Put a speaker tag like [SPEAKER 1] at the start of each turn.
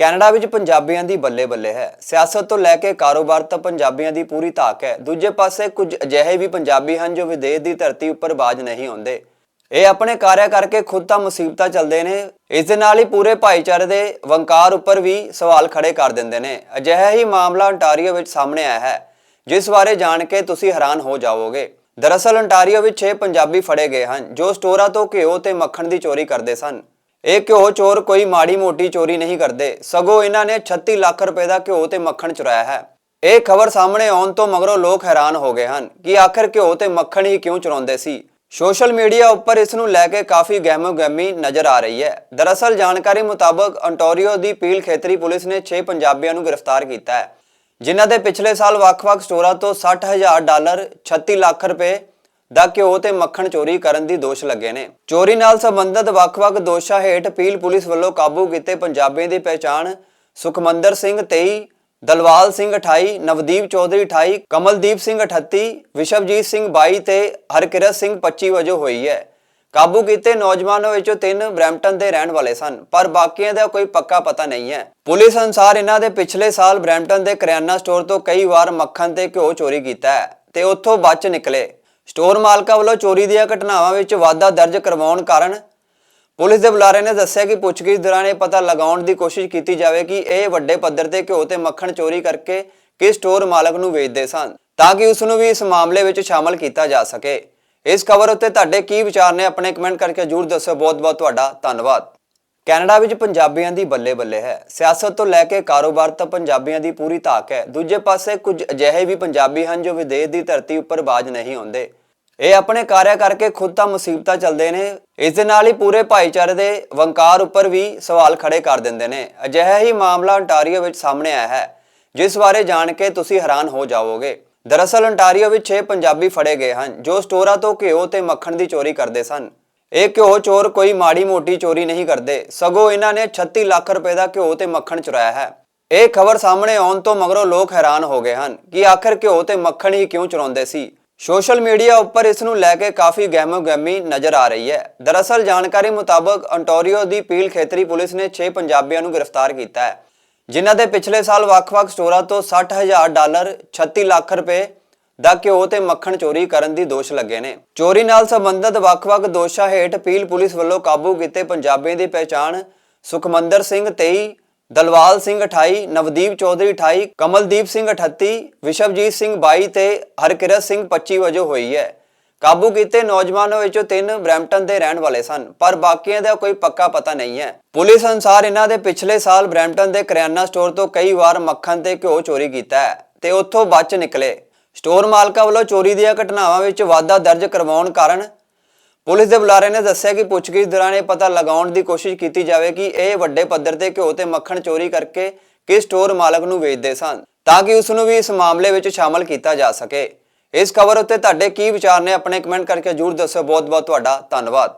[SPEAKER 1] Canada ਵਿੱਚ ਪੰਜਾਬੀਆਂ ਦੀ ਬੱਲੇ ਬੱਲੇ ਹੈ। ਸਿਆਸਤ ਤੋਂ ਲੈ ਕੇ ਕਾਰੋਬਾਰ ਤੱਕ ਪੰਜਾਬੀਆਂ ਦੀ ਪੂਰੀ ਧਾਕ ਹੈ। ਦੂਜੇ ਪਾਸੇ ਕੁਝ ਅਜਿਹੇ ਵੀ ਪੰਜਾਬੀ ਹਨ ਜੋ ਵਿਦੇਸ਼ ਦੀ ਧਰਤੀ ਉੱਪਰ ਬਾਜ ਨਹੀਂ ਹੁੰਦੇ ਇਹ ਆਪਣੇ ਕਾਰਿਆ ਕਰਕੇ ਖੁਦ ਤਾਂ ਮੁਸੀਬਤਾਂ ਚੱਲਦੇ ਨੇ। ਇਸ ਦੇ ਨਾਲ ਹੀ ਪੂਰੇ ਭਾਈਚਾਰੇ ਦੇ ਵੰਕਾਰ ਉੱਪਰ ਵੀ ਸਵਾਲ ਖੜੇ ਕਰ ਦਿੰਦੇ ਨੇ। ਅਜਿਹਾ ਹੀ ਮਾਮਲਾ ਅੰਟਾਰੀਓ ਵਿੱਚ ਸਾਹਮਣੇ ਆਇਆ ਹੈ, ਜਿਸ ਬਾਰੇ ਜਾਣ ਕੇ ਤੁਸੀਂ ਹੈਰਾਨ ਹੋ ਜਾਵੋਗੇ। ਦਰਅਸਲ ਅੰਟਾਰੀਓ ਵਿੱਚ 6 ਪੰਜਾਬੀ ਫੜੇ ਗਏ ਹਨ, ਜੋ ਸਟੋਰਾਂ ਤੋਂ ਘਿਓ ਤੇ ਮੱਖਣ ਦੀ ਚੋਰੀ ਕਰਦੇ ਸਨ। ਇਹ ਘਿਓ ਚੋਰ ਕੋਈ ਮਾੜੀ ਮੋਟੀ ਚੋਰੀ ਨਹੀਂ ਕਰਦੇ। ਸਗੋਂ ਇਹਨਾਂ ਨੇ 36 ਲੱਖ ਰੁਪਏ ਦਾ ਘਿਓ ਤੇ ਮੱਖਣ ਚੁਰਾਇਆ ਹੈ। ਇਹ ਖਬਰ ਸਾਹਮਣੇ ਆਉਣ ਤੋਂ ਮਗਰੋਂ ਲੋਕ ਹੈਰਾਨ ਹੋ ਗਏ ਹਨ ਕਿ ਆਖਰ ਘਿਓ ਤੇ ਮੱਖਣ ਹੀ ਕਿਉਂ ਚੁਰਾਉਂਦੇ ਸੀ? ਸੋਸ਼ਲ ਮੀਡੀਆ ਉੱਪਰ ਇਸ ਨੂੰ ਲੈ ਕੇ ਕਾਫੀ ਗਹਿਮੋ-ਗਹਿਮੀ ਨਜ਼ਰ ਆ ਰਹੀ ਹੈ। ਦਰਅਸਲ ਜਾਣਕਾਰੀ ਮੁਤਾਬਕ ਅੰਟੋਰੀਓ ਦੀ ਪੀਲ ਖੇਤਰੀ ਪੁਲਿਸ ਨੇ 6 ਪੰਜਾਬੀਆਂ ਨੂੰ ਗ੍ਰਿਫਤਾਰ ਕੀਤਾ ਹੈ, ਜਿਨ੍ਹਾਂ ਦੇ ਪਿਛਲੇ ਸਾਲ ਵੱਖ-ਵੱਖ ਸਟੋਰਾਂ ਤੋਂ 60000 ਡਾਲਰ 36 ਲੱਖ ਰੁਪਏ ਦਾ ਘਿਓ ਤੇ ਮੱਖਣ ਚੋਰੀ ਕਰਨ ਦੀ ਦੋਸ਼ ਲੱਗੇ ਨੇ। ਚੋਰੀ ਨਾਲ ਸੰਬੰਧਿਤ ਵੱਖ-ਵੱਖ ਦੋਸ਼ਾਂ ਹੇਠ ਪੀਲ ਪੁਲਿਸ ਵੱਲੋਂ ਕਾਬੂ ਕੀਤੇ ਪੰਜਾਬੀਆਂ ਦੀ ਪਹਿਚਾਣ ਸੁਖਮੰਦਰ ਸਿੰਘ 23 ਦਲਵਾਲ ਸਿੰਘ 28 ਨਵਦੀਪ ਚੌਧਰੀ 28 ਕਮਲਦੀਪ ਸਿੰਘ 38 ਵਿਸ਼ਵਜੀਤ ਸਿੰਘ 22 ਤੇ ਹਰਕਿਰਤ ਸਿੰਘ 25 ਵਜੋਂ ਹੋਈ ਹੈ। ਕਾਬੂ ਕੀਤੇ ਨੌਜਵਾਨਾਂ ਵਿੱਚੋਂ ਤਿੰਨ ਬਰੈਂਪਟਨ ਦੇ ਰਹਿਣ ਵਾਲੇ ਸਨ, ਪਰ ਬਾਕੀਆਂ ਦਾ ਕੋਈ ਪੱਕਾ ਪਤਾ ਨਹੀਂ ਹੈ। ਪੁਲਿਸ ਅਨੁਸਾਰ ਇਹਨਾਂ ਦੇ ਪਿਛਲੇ ਸਾਲ ਬਰੈਂਪਟਨ ਦੇ ਕਰਿਆਨਾ ਸਟੋਰ ਤੋਂ ਕਈ ਵਾਰ ਮੱਖਣ ਤੇ ਘਿਓ ਚੋਰੀ ਕੀਤਾ ਹੈ ਤੇ ਉੱਥੋਂ ਬਚ ਨਿਕਲੇ। ਸਟੋਰ ਮਾਲਕਾਂ ਵੱਲੋਂ ਚੋਰੀ ਦੀਆਂ ਘਟਨਾਵਾਂ ਵਿੱਚ ਵਾਧਾ ਦਰਜ ਕਰਵਾਉਣ ਕਾਰਨ ਪੁਲਿਸ ਦੇ ਬੁਲਾਰੇ ਨੇ ਦੱਸਿਆ ਕਿ ਪੁੱਛਗਿੱਛ ਦੌਰਾਨ ਇਹ ਪਤਾ ਲਗਾਉਣ ਦੀ ਕੋਸ਼ਿਸ਼ ਕੀਤੀ ਜਾਵੇ ਕਿ ਇਹ ਵੱਡੇ ਪੱਧਰ ਤੇ ਘਿਓ ਤੇ ਮੱਖਣ ਚੋਰੀ ਕਰਕੇ ਕਿਸ ਸਟੋਰ ਮਾਲਕ ਨੂੰ ਵੇਚਦੇ ਸਨ, ਤਾਂ ਕਿ ਉਸ ਨੂੰ ਵੀ ਇਸ ਮਾਮਲੇ ਵਿੱਚ ਸ਼ਾਮਲ ਕੀਤਾ ਜਾ ਸਕੇ। ਇਸ ਖਬਰ ਉੱਤੇ ਤੁਹਾਡੇ ਕੀ ਵਿਚਾਰ ਨੇ ਆਪਣੇ ਕਮੈਂਟ ਕਰਕੇ ਜਰੂਰ ਦੱਸੋ। ਬਹੁਤ ਬਹੁਤ ਤੁਹਾਡਾ ਧੰਨਵਾਦ। ਕੈਨੇਡਾ ਵਿੱਚ ਪੰਜਾਬੀਆਂ ਦੀ ਬੱਲੇ ਬੱਲੇ ਹੈ। ਸਿਆਸਤ ਤੋਂ ਲੈ ਕੇ ਕਾਰੋਬਾਰ ਤੱਕ ਪੰਜਾਬੀਆਂ ਦੀ ਪੂਰੀ ਧਾਕ ਹੈ। ਦੂਜੇ ਪਾਸੇ ਕੁਝ ਅਜਿਹੇ ਵੀ ਪੰਜਾਬੀ ਹਨ ਜੋ ਵਿਦੇਸ਼ ਦੀ ਧਰਤੀ ਉੱਪਰ ਬਾਜ ਨਹੀਂ ਆਉਂਦੇ ਇਹ ਆਪਣੇ ਕਾਰਿਆ ਕਰਕੇ ਖੁਦ ਤਾਂ ਮੁਸੀਬਤਾਂ ਚੱਲਦੇ ਨੇ। ਇਸ ਦੇ ਨਾਲ ਹੀ ਪੂਰੇ ਭਾਈਚਾਰੇ ਦੇ ਵੰਕਾਰ ਉੱਪਰ ਵੀ ਸਵਾਲ ਖੜੇ ਕਰ ਦਿੰਦੇ ਨੇ। ਅਜਿਹਾ ਹੀ ਮਾਮਲਾ ਅੰਟਾਰੀਓ ਵਿੱਚ ਸਾਹਮਣੇ ਆਇਆ ਹੈ, ਜਿਸ ਬਾਰੇ ਜਾਣ ਕੇ ਤੁਸੀਂ ਹੈਰਾਨ ਹੋ ਜਾਵੋਗੇ। ਦਰਅਸਲ ਅੰਟਾਰੀਓ ਵਿੱਚ 6 ਪੰਜਾਬੀ ਫੜੇ ਗਏ ਹਨ, ਜੋ ਸਟੋਰਾਂ ਤੋਂ ਘਿਓ ਤੇ ਮੱਖਣ ਦੀ ਚੋਰੀ ਕਰਦੇ ਸਨ। ਇਹ ਘਿਓ ਚੋਰ ਕੋਈ ਮਾੜੀ ਮੋਟੀ ਚੋਰੀ ਨਹੀਂ ਕਰਦੇ, ਸਗੋਂ ਇਹਨਾਂ ਨੇ 36 ਲੱਖ ਰੁਪਏ ਦਾ ਘਿਓ ਤੇ ਮੱਖਣ ਚੁਰਾਇਆ ਹੈ। ਇਹ ਖਬਰ ਸਾਹਮਣੇ ਆਉਣ ਤੋਂ ਮਗਰੋਂ ਲੋਕ ਹੈਰਾਨ ਹੋ ਗਏ ਹਨ ਕਿ ਆਖਰ ਘਿਓ ਤੇ ਮੱਖਣ ਹੀ ਕਿਉਂ ਚੁਰਾਉਂਦੇ ਸੀ? ਸੋਸ਼ਲ ਮੀਡੀਆ ਉੱਪਰ ਇਸ ਨੂੰ ਲੈ ਕੇ ਕਾਫੀ ਗਹਿਮੋ-ਗਹਿਮੀ ਨਜ਼ਰ ਆ ਰਹੀ ਹੈ। ਦਰਅਸਲ ਜਾਣਕਾਰੀ ਮੁਤਾਬਕ ਅੰਟੋਰੀਓ ਦੀ ਪੀਲ ਖੇਤਰੀ ਪੁਲਿਸ ਨੇ 6 ਪੰਜਾਬੀਆਂ ਨੂੰ ਗ੍ਰਿਫਤਾਰ ਕੀਤਾ ਹੈ, ਜਿਨ੍ਹਾਂ ਦੇ ਪਿਛਲੇ ਸਾਲ ਵੱਖ-ਵੱਖ ਸਟੋਰਾਂ ਤੋਂ 60000 ਡਾਲਰ 36 ਲੱਖ ਰੁਪਏ ਦਾ ਘਿਓ ਤੇ ਮੱਖਣ ਚੋਰੀ ਕਰਨ ਦੀ ਦੋਸ਼ ਲੱਗੇ ਨੇ। ਚੋਰੀ ਨਾਲ ਸੰਬੰਧਿਤ ਵੱਖ-ਵੱਖ ਦੋਸ਼ਾਂ ਹੇਠ ਪੀਲ ਪੁਲਿਸ ਵੱਲੋਂ ਕਾਬੂ ਕੀਤੇ ਪੰਜਾਬੀਆਂ ਦੀ ਪਹਿਚਾਣ ਸੁਖਮੰਦਰ ਸਿੰਘ 23 ਦਲਵਾਲ ਸਿੰਘ 28 ਨਵਦੀਪ ਚੌਧਰੀ 28 ਕਮਲਦੀਪ ਸਿੰਘ 38 ਵਿਸ਼ਵਜੀਤ ਸਿੰਘ 22 ਤੇ ਹਰਕਿਰਤ ਸਿੰਘ 25 ਵਜੋਂ ਹੋਈ ਹੈ। ਕਾਬੂ ਕੀਤੇ ਨੌਜਵਾਨਾਂ ਵਿੱਚੋਂ ਤਿੰਨ ਬਰੈਂਪਟਨ ਦੇ ਰਹਿਣ ਵਾਲੇ ਸਨ, ਪਰ ਬਾਕੀਆਂ ਦਾ ਕੋਈ ਪੱਕਾ ਪਤਾ ਨਹੀਂ ਹੈ। ਪੁਲਿਸ ਅਨੁਸਾਰ ਇਹਨਾਂ ਦੇ ਪਿਛਲੇ ਸਾਲ ਬਰੈਂਪਟਨ ਦੇ ਕਰਿਆਨਾ ਸਟੋਰ ਤੋਂ ਕਈ ਵਾਰ ਮੱਖਣ ਤੇ ਘਿਓ ਚੋਰੀ ਕੀਤਾ ਹੈ ਤੇ ਉੱਥੋਂ ਬਚ ਨਿਕਲੇ। ਸਟੋਰ ਮਾਲਕਾਂ ਵੱਲੋਂ ਚੋਰੀ ਦੀਆਂ ਘਟਨਾਵਾਂ ਵਿੱਚ ਵਾਧਾ ਦਰਜ ਕਰਵਾਉਣ ਕਾਰਨ ਪੁਲਿਸ ਦੇ ਬੁਲਾਰੇ ਨੇ ਦੱਸਿਆ ਕਿ ਪੁੱਛਗਿੱਛ ਦੌਰਾਨ ਇਹ ਪਤਾ ਲਗਾਉਣ ਦੀ ਕੋਸ਼ਿਸ਼ ਕੀਤੀ ਜਾਵੇ ਕਿ ਇਹ ਵੱਡੇ ਪੱਧਰ ਤੇ ਘਿਓ ਤੇ ਮੱਖਣ ਚੋਰੀ ਕਰਕੇ ਕਿਸ ਸਟੋਰ ਮਾਲਕ ਨੂੰ ਵੇਚਦੇ ਸਨ, ਤਾਂ ਕਿ ਉਸ ਨੂੰ ਵੀ ਇਸ ਮਾਮਲੇ ਵਿੱਚ ਸ਼ਾਮਲ ਕੀਤਾ ਜਾ ਸਕੇ। ਇਸ ਖਬਰ ਉੱਤੇ ਤੁਹਾਡੇ ਕੀ ਵਿਚਾਰ ਨੇ, ਆਪਣੇ ਕਮੈਂਟ ਕਰਕੇ ਜਰੂਰ ਦੱਸੋ। ਬਹੁਤ ਬਹੁਤ ਤੁਹਾਡਾ ਧੰਨਵਾਦ।